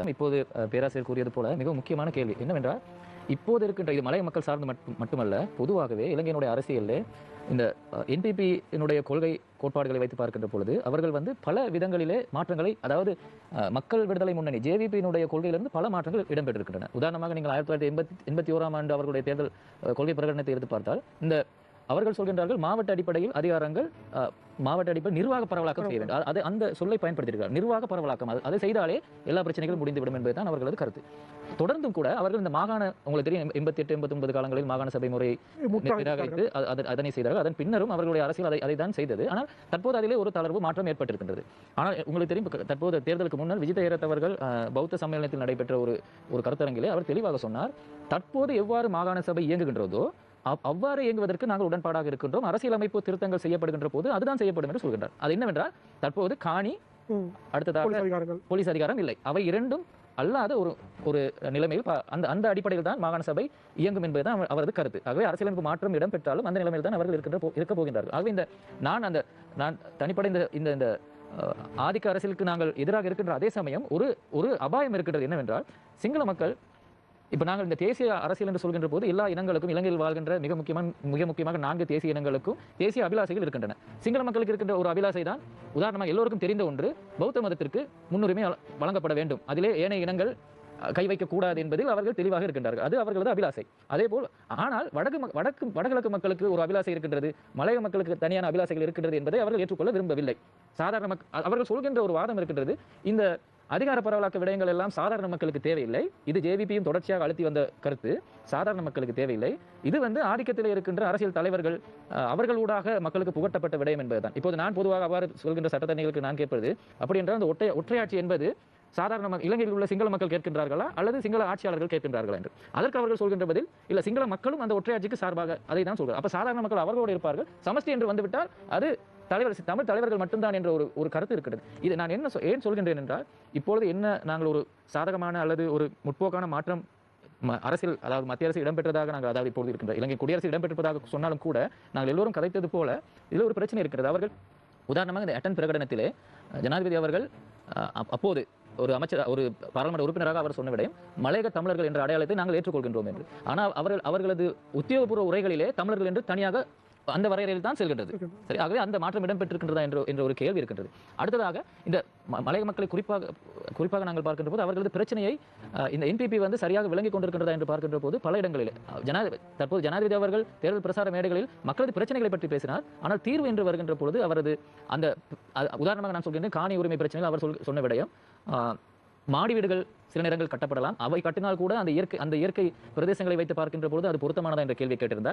தான் இப்போது பேராசிரியர் கூறியது போல மிக முக்கியமான கேள்வி. என்னவென்றால் இப்போது இருக்கின்ற இது மலைய மக்கள் சார்ந்து மட்டும் மட்டுமல்ல பொதுவாகவே இலங்கையினுடைய அரசியலில் இந்த என்பிபியினுடைய கொள்கை கோட்பாடுகளை வைத்து பார்க்கின்ற பொழுது அவர்கள் வந்து பல விதங்களிலே மாற்றங்களை அதாவது மக்கள் விடுதலை முன்னணி ஜேவிபியினுடைய கொள்கையிலிருந்து பல மாற்றங்கள் இடம்பெற்றிருக்கின்றன. உதாரணமாக நீங்கள் ஆயிரத்தி தொள்ளாயிரத்தி எண்பத்தி எண்பத்தி ஓராம் ஆண்டு அவர்களுடைய தேர்தல் கொள்கை பிரகடனத்தை எடுத்து பார்த்தால் இந்த அவர்கள் சொல்கின்றார்கள் மாவட்ட அடிப்படையில் அதிகாரங்கள் மாவட்ட அடிப்படையில் நிர்வாக பரவலாக்கம் செய்ய வேண்டும். அது அந்த சொல்லை பயன்படுத்தியிருக்கிறார். நிர்வாக பரவலாக்கம் அது செய்தாலே எல்லா பிரச்சனைகளும் முடிந்துவிடும் என்பதுதான் அவர்களது கருத்து. தொடர்ந்தும் கூட அவர்கள் இந்த மாகாண உங்களுக்கு தெரியும் எண்பத்தி எட்டு எண்பத்தி ஒன்பது காலங்களில் மாகாண சபை முறையை நிராகரித்து அதன் செய்தார்கள். அதன் பின்னரும் அவர்களுடைய அரசியல் அதை அதை தான் செய்தது. ஆனால் தற்போது அதிலே ஒரு தளர்வு மாற்றம் ஏற்பட்டிருக்கின்றது. ஆனால் உங்களுக்கு தெரியும் தற்போது தேர்தலுக்கு முன்னர் விஜித ஏரத் அவர்கள் அஹ், பௌத்த சம்மேளனத்தில் நடைபெற்ற ஒரு ஒரு கருத்தரங்கிலே அவர் தெளிவாக சொன்னார் தற்போது எவ்வாறு மாகாண சபை இயங்குகின்றதோ அவ்வாறு இயங்குவதற்கு நாங்கள் உடன்பாடாக இருக்கின்றோம். அரசியலமைப்பு திருத்தங்கள் செய்யப்படுகின்ற போது அதுதான் செய்யப்படும் என்று சொல்கின்றார். அது என்னவென்றால் தற்போது காணி. அடுத்ததாக போலீஸ் அதிகாரம் இல்லை. அவை இரண்டும் அல்லாத ஒரு ஒரு நிலைமையில் அந்த அந்த அடிப்படையில் தான் மாகாண சபை இயங்கும் என்பதுதான் அவர்- அவரது கருத்து. ஆகவே அரசியலமைப்பு மாற்றம் இடம்பெற்றாலும் அந்த நிலைமையில் தான் அவர்கள் இருக்கின்ற இருக்க போகின்றார்கள். ஆகவே இந்த நான் அந்த நான் தனிப்படை இந்த இந்த ஆதிக்க அரசியலுக்கு நாங்கள் எதிராக இருக்கின்ற அதே சமயம் ஒரு ஒரு அபாயம் இருக்கின்றது என்னவென்றால் சிங்கள மக்கள் இப்போ நாங்கள் இந்த தேசிய அரசியல் என்று சொல்கின்ற போது எல்லா இனங்களுக்கும் இலங்கையில் வாழ்கின்ற மிக முக்கியமான மிக முக்கியமாக நான்கு தேசிய இனங்களுக்கும் தேசிய அபிலாசைகள் இருக்கின்றன. சிங்கள மக்களுக்கு இருக்கின்ற ஒரு அபிலாசை தான் உதாரணமாக எல்லோருக்கும் தெரிந்த ஒன்று பௌத்த மதத்திற்கு முன்னுரிமை வழங்கப்பட வேண்டும். அதிலே ஏனைய இனங்கள் கை வைக்கக்கூடாது என்பதில் அவர்கள் தெளிவாக இருக்கின்றார்கள். அது அவர்களது அபிலாசை. அதே போல் ஆனால் வடக்கு வடக்கு வடகிழக்கு மக்களுக்கு ஒரு அபிலாசை இருக்கின்றது மலைய மக்களுக்கு தனியான அபிலாசைகள் இருக்கின்றது என்பதை அவர்கள் ஏற்றுக்கொள்ள விரும்பவில்லை. சாதாரண மக் அவர்கள் சொல்கின்ற ஒரு வாதம் இருக்கின்றது இந்த அதிகார பரவலாக்க விடயங்கள் எல்லாம் சாதாரண மக்களுக்கு தேவையில்லை. இது ஜேவிபியும் தொடர்ச்சியாக அழுத்தி வந்த கருத்து. சாதாரண மக்களுக்கு தேவையில்லை. இது வந்து ஆதிக்கத்தில் இருக்கின்ற அரசியல் தலைவர்கள் அவர்கள் அவர்களூடாக மக்களுக்கு புகட்டப்பட்ட விடயம் என்பதுதான். இப்போது நான் பொதுவாக அவ்வாறு சொல்கின்ற சட்டத்தணிகளுக்கு நான் கேட்பது அப்படி என்றால் அந்த ஒற்றை ஒற்றையாட்சி என்பது சாதாரண இலங்கையில் உள்ள சிங்கள மக்கள் கேட்கின்றார்களா அல்லது சிங்கள ஆட்சியாளர்கள் கேட்கின்றார்களா என்று. அதற்கு அவர்கள் சொல்கின்ற பதில் இல்ல சிங்கள மக்களும் அந்த ஒற்றையாட்சிக்கு சார்பாக அதை தான் சொல்கிறார் அப்ப சாதாரண மக்கள் அவர்களோடு இருப்பார்கள். சமஷ்டி என்று வந்துவிட்டால் அது தலைவர் தமிழ் தலைவர்கள் மட்டும்தான் என்ற ஒரு ஒரு கருத்து இருக்கிறது. இது நான் என்ன சொ- ஏன் சொல்கின்றேன் என்றால் இப்பொழுது என்ன நாங்கள் ஒரு சாதகமான அல்லது ஒரு முற்போக்கான மாற்றம் அரசியல் அதாவது மத்திய அரசு இடம்பெற்றதாக நாங்கள் அதாவது இப்பொழுது இருக்கின்ற இலங்கை குடியரசு இடம்பெற்றிருப்பதாக சொன்னாலும் கூட நாங்கள் எல்லோரும் கதைத்தது போல இதில் ஒரு பிரச்சனை இருக்கிறது. அவர்கள் உதாரணமாக இந்த அட்டன் பிரகடனத்திலே ஜனாதிபதி அவர்கள் அப்- அப்போது ஒரு அமைச்சர் ஒரு பாராளுமன்ற உறுப்பினராக அவர் சொன்ன விடயம் மலையக தமிழர்கள் என்ற அடையாளத்தை நாங்கள் ஏற்றுக்கொள்கின்றோம் என்று. ஆனால் அவர்கள் அவர்களது உத்தியோகபூர்வ உரைகளிலே தமிழர்கள் என்று தனியாக அந்த வரையறையில் தான் செல்கின்றது. சரி ஆகவே அந்த மாற்றம் இடம்பெற்றிருக்கின்றதா என்ற என்ற ஒரு கேள்வி இருக்கின்றது. அடுத்ததாக இந்த ம- மலையக மக்களை குறிப்பாக குறிப்பாக நாங்கள் பார்க்கின்ற போது அவர்களது பிரச்சனையை இந்த என்பிபி வந்து சரியாக விளங்கிக் கொண்டிருக்கின்றதா என்று பார்க்கின்ற போது பல இடங்களில் ஜனாதிபதி தற்போது ஜனாதிபதி அவர்கள் தேர்தல் பிரசார மேடைகளில் மக்களது பிரச்சனைகளை பற்றி பேசினார். ஆனால் தீர்வு என்று வருகின்ற பொழுது அவரது அந்த உதாரணமாக நான் சொல்கின்றேன் காணி உரிமை பிரச்சனையில் அவர் சொல் சொன்ன விடயம் மாடி வீடுகள் சில நேரங்கள் கட்டப்படலாம். அவை கட்டினால் கூட அந்த இயற்கை அந்த இயற்கை பிரதேசங்களை வைத்து பார்க்கின்ற பொழுது அது பொருத்தமானதா என்ற கேள்வி கேட்டிருந்தார்.